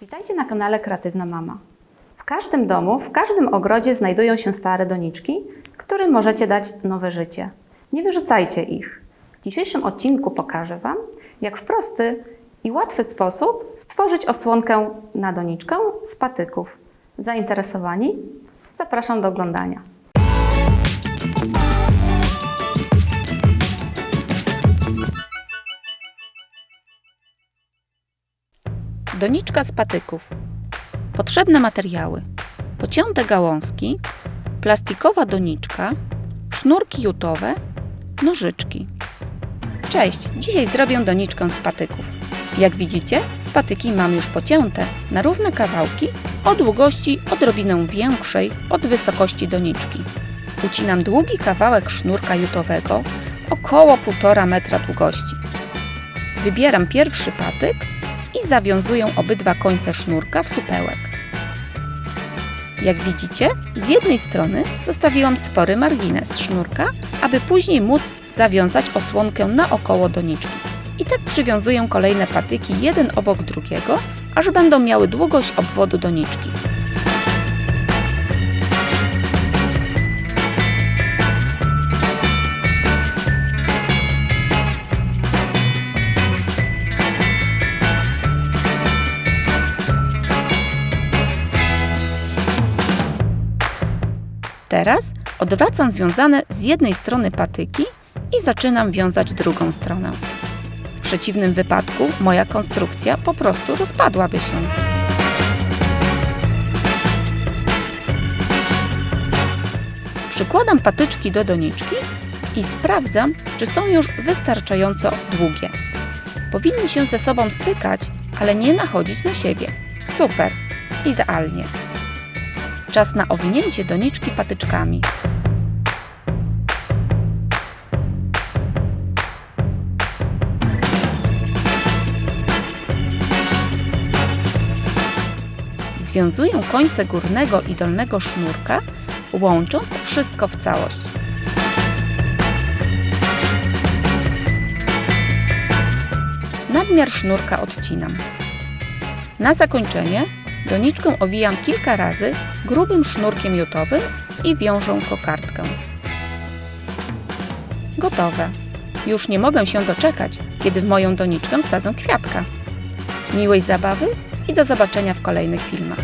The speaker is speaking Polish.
Witajcie na kanale Kreatywna Mama. W każdym domu, w każdym ogrodzie znajdują się stare doniczki, którym możecie dać nowe życie. Nie wyrzucajcie ich. W dzisiejszym odcinku pokażę Wam, jak w prosty i łatwy sposób stworzyć osłonkę na doniczkę z patyków. Zainteresowani? Zapraszam do oglądania. Doniczka z patyków. Potrzebne materiały: pocięte gałązki, plastikowa doniczka, sznurki jutowe, nożyczki. Cześć, dzisiaj zrobię doniczkę z patyków. Jak widzicie, patyki mam już pocięte na równe kawałki o długości odrobinę większej od wysokości doniczki. Ucinam długi kawałek sznurka jutowego, około 1,5 metra długości. Wybieram pierwszy patyk i zawiązuję obydwa końce sznurka w supełek. Jak widzicie, z jednej strony zostawiłam spory margines sznurka, aby później móc zawiązać osłonkę naokoło doniczki. I tak przywiązuję kolejne patyki jeden obok drugiego, aż będą miały długość obwodu doniczki. Teraz odwracam związane z jednej strony patyki i zaczynam wiązać drugą stronę. W przeciwnym wypadku moja konstrukcja po prostu rozpadłaby się. Przykładam patyczki do doniczki i sprawdzam, czy są już wystarczająco długie. Powinny się ze sobą stykać, ale nie nachodzić na siebie. Super, idealnie. Czas na owinięcie doniczki patyczkami. Związuję końce górnego i dolnego sznurka, łącząc wszystko w całość. Nadmiar sznurka odcinam. Na zakończenie doniczkę owijam kilka razy grubym sznurkiem jutowym i wiążę kokardkę. Gotowe. Już nie mogę się doczekać, kiedy w moją doniczkę wsadzę kwiatka. Miłej zabawy i do zobaczenia w kolejnych filmach.